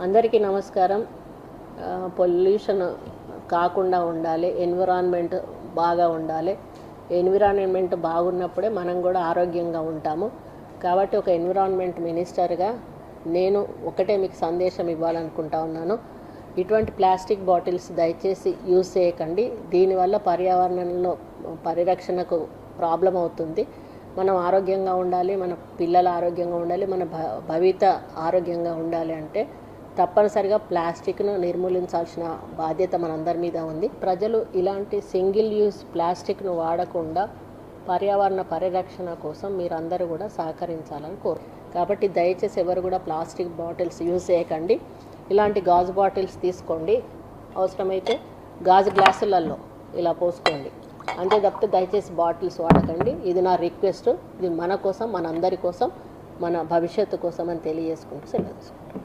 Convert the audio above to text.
అందరికీ నమస్కారం. పొల్యూషన్ కాకుండా ఉండాలి ఎన్విరాన్మెంట్ బాగా ఉండాలి. ఎన్విరాన్మెంట్ బాగున్నప్పుడే మనం కూడా ఆరోగ్యంగా ఉంటాము. కాబట్టి ఒక ఎన్విరాన్మెంట్ మినిస్టర్గా నేను ఒకటే మీకు సందేశం ఇవ్వాలనుకుంటా ఉన్నాను. ఇటువంటి ప్లాస్టిక్ బాటిల్స్ దయచేసి యూజ్ చేయకండి. దీనివల్ల పర్యావరణంలో పరిరక్షణకు ప్రాబ్లం అవుతుంది. మనం ఆరోగ్యంగా ఉండాలి మన పిల్లల ఆరోగ్యంగా ఉండాలి మన భ- భవిత ఆరోగ్యంగా ఉండాలి అంటే తప్పనిసరిగా ప్లాస్టిక్ను నిర్మూలించాల్సిన బాధ్యత మనందరి మీద ఉంది. ప్రజలు ఇలాంటి సింగిల్ యూజ్ ప్లాస్టిక్ను వాడకుండా పర్యావరణ పరిరక్షణ కోసం మీరందరూ కూడా సహకరించాలని కోరు. కాబట్టి దయచేసి ఎవరు కూడా ప్లాస్టిక్ బాటిల్స్ యూజ్ చేయకండి. ఇలాంటి గాజు బాటిల్స్ తీసుకోండి. అవసరమైతే గాజు గ్లాసులలో ఇలా పోసుకోండి. అంతే తప్పితే దయచేసి బాటిల్స్ వాడకండి. ఇది నా రిక్వెస్ట్. ఇది మన కోసం మన అందరి కోసం మన భవిష్యత్తు కోసం అని తెలియజేసుకుంటూ సెలవు తీసుకుంటాం